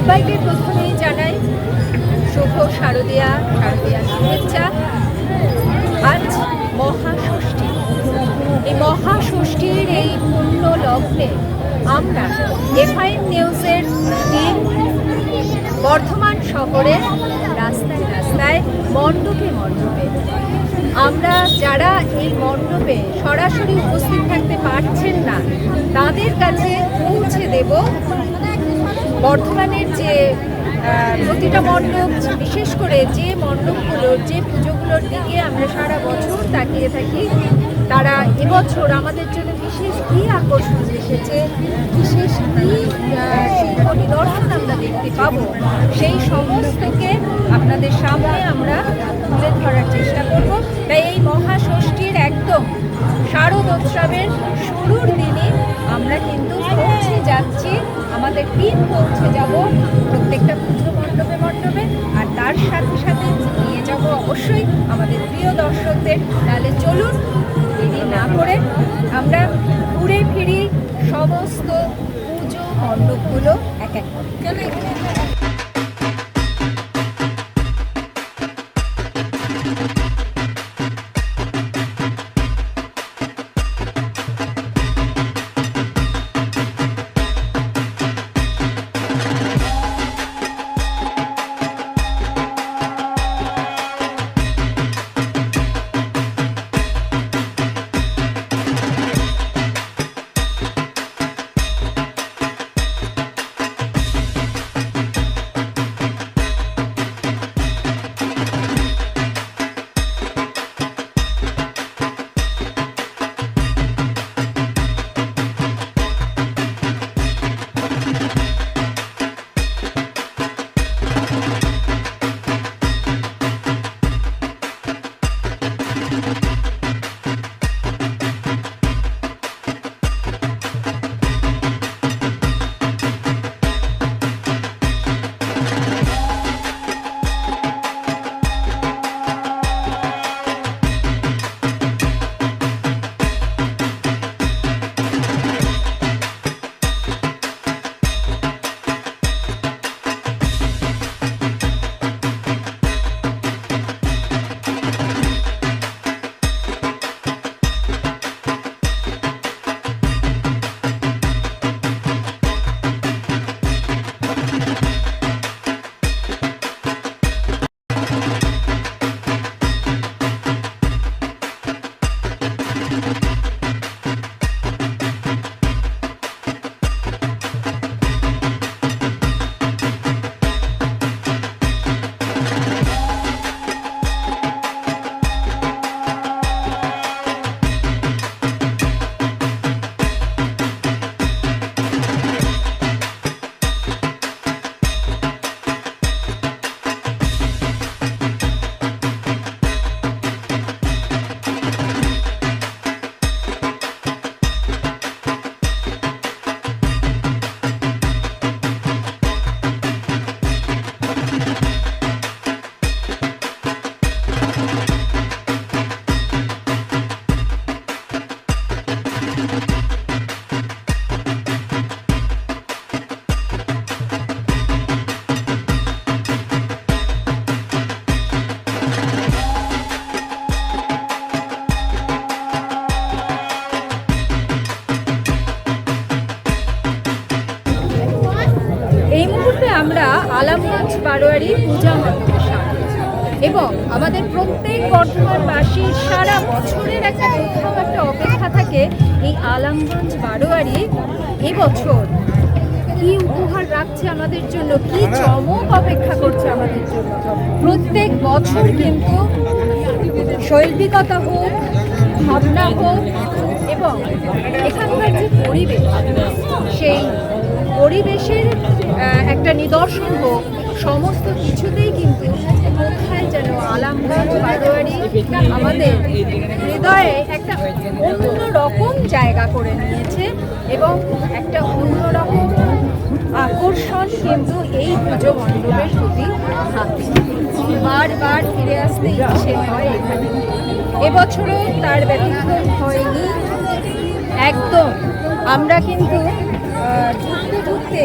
সবাইকে প্রথমেই জানাই শুভ শারদীয়া শারদীয়া শুভেচ্ছা। আজ মহাষষ্ঠী। এই মহাষষ্ঠীর এই পুণ্য লগ্নে আমরা এফআইএম নিউজের টিম বর্ধমান শহরের রাস্তায় রাস্তায় মণ্ডপে মণ্ডপে। আমরা যারা এই মণ্ডপে সরাসরি উপস্থিত থাকতে পারছেন না, তাদের কাছে পৌঁছে দেব বর্ধমানের যে প্রতিটা মণ্ডপ, বিশেষ করে যে মণ্ডপগুলোর, যে পুজোগুলোর দিকে আমরা সারা বছর তাকিয়ে থাকি, তারা এবছর আমাদের জন্য বিশেষ কী আকর্ষণ এসেছে, বিশেষ কী শিল্প নিদর্শন আমরা দেখতে পাবো, সেই সমস্তকে আপনাদের সামনে আমরা তুলে ধরার চেষ্টা করব। তাই এই মহাষষ্ঠীর একদম শারদ উৎসবের শুরুর দিনে আমরা কিন্তু পৌঁছে যাচ্ছি। আমাদের টিম পৌঁছে যাব প্রত্যেকটা পুজো মণ্ডপে মণ্ডপে। আর তার সাথে সাথে নিয়ে যাব অবশ্যই আমাদের প্রিয় দর্শকদের। তাহলে চলুন, দেরি না করে আমরা ঘুরে ফিরি সমস্ত পুজো মণ্ডপগুলো এক এক করে। আমরা আলামগঞ্জ বারোয়ারি পূজা মণ্ডপের এবং আমাদের প্রত্যেক বর্ধমানবাসীর সারা বছরের একটা কোথাও একটা অপেক্ষা থাকে এই আলামগঞ্জ বারোয়ারি এবছর কি উপহার রাখছে আমাদের জন্য, কি চমক অপেক্ষা করছে আমাদের জন্য? প্রত্যেক বছর কিন্তু শৈল্পিকতা হোক, ভাবনা হোক এবং এখানকার যে পরিবেশ, সেই পরিবেশের একটা নিদর্শন হোক, সমস্ত কিছুতেই কিন্তু কোথায় যেন আলামগঞ্জ, বারোয়ারি আমাদের হৃদয়ে একটা অন্য রকম জায়গা করে নিয়েছে এবং একটা অন্য রকম আকর্ষণ কিন্তু এই পুজো মণ্ডপের প্রতি থাকে বারবার ফিরে আসতে ইচ্ছে হয় এখানে। এবছরও তার ব্যতিক্রম হয়নি। একদম। আমরা কিন্তু ঢুকতে ঘুরতে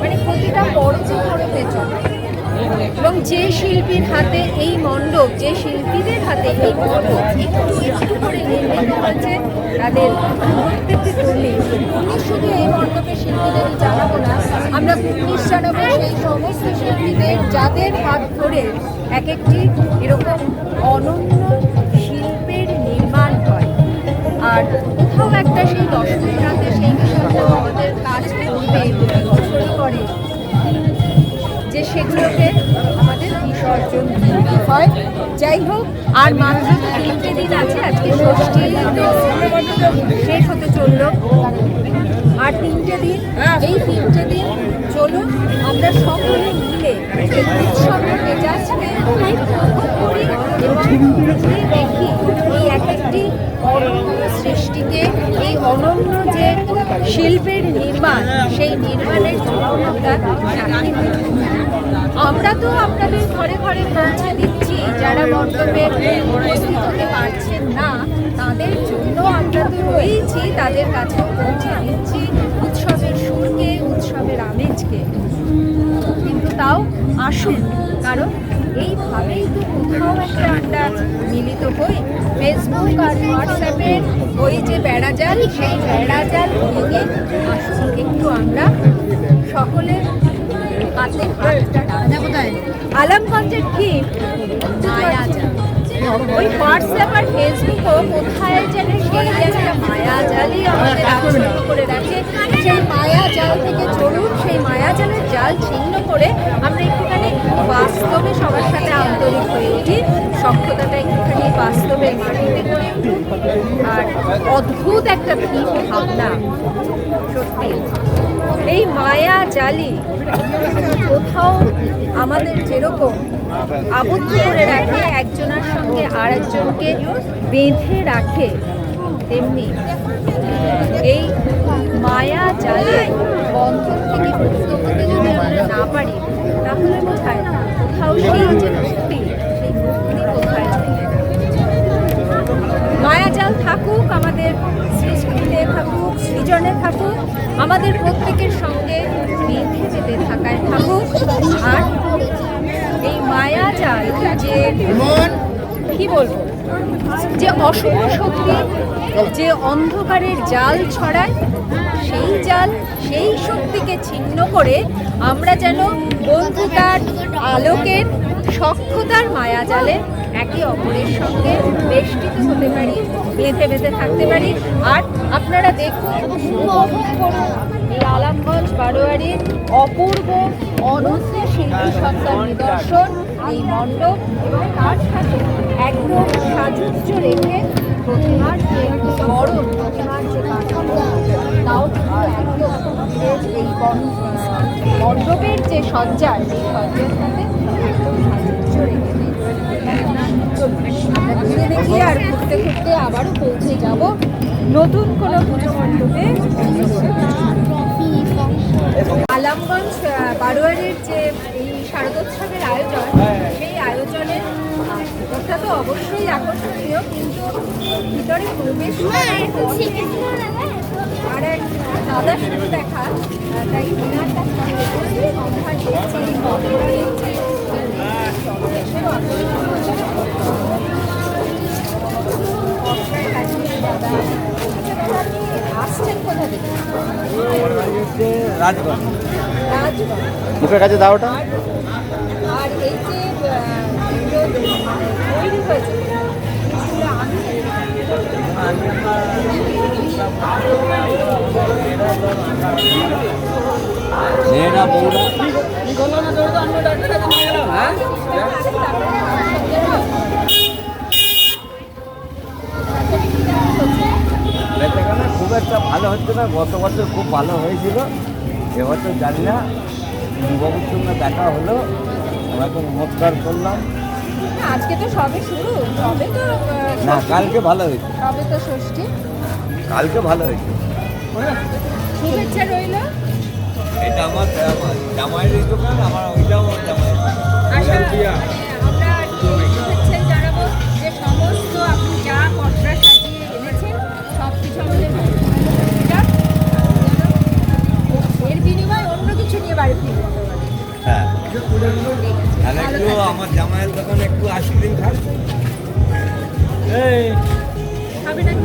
মানে প্রতিটা পর্ব পর্ব জন্য এবং যে শিল্পীর হাতে এই মণ্ডপ, যে শিল্পীদের হাতে এই মণ্ডপ একটু করে নির্মিত হয়েছে, তাদের প্রত্যেকটি শুধু এই মণ্ডপের শিল্পীদের জানাব না, আমরা উনিশ সেই সমস্ত শিল্পীদের যাদের হাত ধরে এক একটি এরকম যাই হোক, আর মাত্র তো তিনটে দিন আছে, আজকে ষষ্ঠী, শেষ হতে চলল আর তিনটে দিন, এই তিনটে দিন চলুন, আমরা সকলে মিলে দেখি এই এক একটি সৃষ্টিকে, এই অনন্য যে শিল্পের নির্মাণ, সেই নির্মাণের জন্য আমরা। আমরা তো আপনাদের ঘরে ঘরে পৌঁছে দিচ্ছি। যারা মণ্ডপে উপস্থিত হতে পারছেন না, তাদের জন্য আমরা তো রয়েছি তাদের কাছে পৌঁছে দিচ্ছি উৎসবের সুরকে, উৎসবের আমেজকে। কিন্তু তাও আসুন, কারণ এইভাবেই তো কোথাও একটা আমরা মিলিত হই। ফেসবুক আর হোয়াটসঅ্যাপের ওই যে বেড়াজাল সেই বেড়াজাল ভেঙে আসুন, একটু আমরা সকলের হাতে কোথায়? আলমগঞ্জের ঠিক মায়াজাল ওই হোয়াটসঅ্যাপ আর ফেসবুকও কোথায় যেন সেই একটা মায়াজালই আমাদের আচ্ছন্ন করে রাখে। সেই মায়াজাল থেকে চলুন সেই মায়াজালের জাল ছিন্ন করে আমরা একটুখানি বাস্তবে সবার সাথে আন্তরিক হয়ে উঠি। সক্ষতাটা একটুখানি বাস্তবের মাটিতে করে উঠুন আর অদ্ভুত একটা ভিন ভাবনা সত্যি। এই মায়া জালি আমাদের যেরকম আবদ্ধ করে রাখে, একজনের সঙ্গে আর একজনকে বেঁধে রাখে, তেমনি এই মায়া জালে বন্ধন থেকে মুক্ত হতে যদি আমরা না পারি, তাহলে কোথায় কোথাও সেই যে সৃজনে থাকুক আমাদের প্রত্যেকের সঙ্গে বেঁধে বেঁধে থাকায় থাকুক আর এই মায়া মায়াজাল যে কি বলব? যে অশুভ শক্তি যে অন্ধকারের জাল ছড়ায় সেই জাল সেই শক্তিকে ছিন্ন করে আমরা যেন বন্ধুতার আলোকের সক্ষতার মায়াজালে একে অপরের সঙ্গে বেষ্টিত হতে পারি, বেঁধে বেঁধে থাকতে পারি। আর আপনারা দেখুন উপভোগ এই আলামগঞ্জ বারোয়ারির অপূর্ব অনন্য শিল্পী সত্তার নিদর্শন, এই মণ্ডপ এবং তার সাথে একদম সাজুজ্য রেখে প্রতিমার যে বরণ প্রতিমার যে কাঠামো তাও একদম এই মণ্ডপের যে সজ্জা সেই সজ্জার সাথে ঘুরে আর ঘুরতে ঘুরতে আবারও পৌঁছে যাব নতুন কোনো পুজো মণ্ডপে। আলামগঞ্জ বারোয়ারির যে এই শারদোৎসবের আয়োজন, সেই আয়োজনের ওটা তো অবশ্যই আকর্ষণীয়, কিন্তু ভিতরে প্রবেশ আর এক দাদার সাথে দেখা তাই ওনার কাছে মুখের কাছে দাও ওটা। আর এই যে আহ, এগুলো মানে তৈরি হয়েছে এগুলো আমি মেয়েরা বউরা বেচাকেনা খুব একটা ভালো হচ্ছে না গত বছর খুব ভালো হয়েছিল। এবছর জানি না যুবকের সঙ্গে দেখা হলো আমরা তো নমস্কার করলাম। আজকে তো সবে শুরু সবে তো না কালকে ভালো হয়েছে। সবে তো ষষ্ঠী। কালকে ভালো হয়েছে। শুভেচ্ছা রইল। এটা আমার জামাইয়ের দোকান আমার ওইটাও জামাইয়ের দোকান। তাহলে একটু আমার জামাইয়ের দোকানে একটু আইসক্রিম খান। এই খাবে নাকি?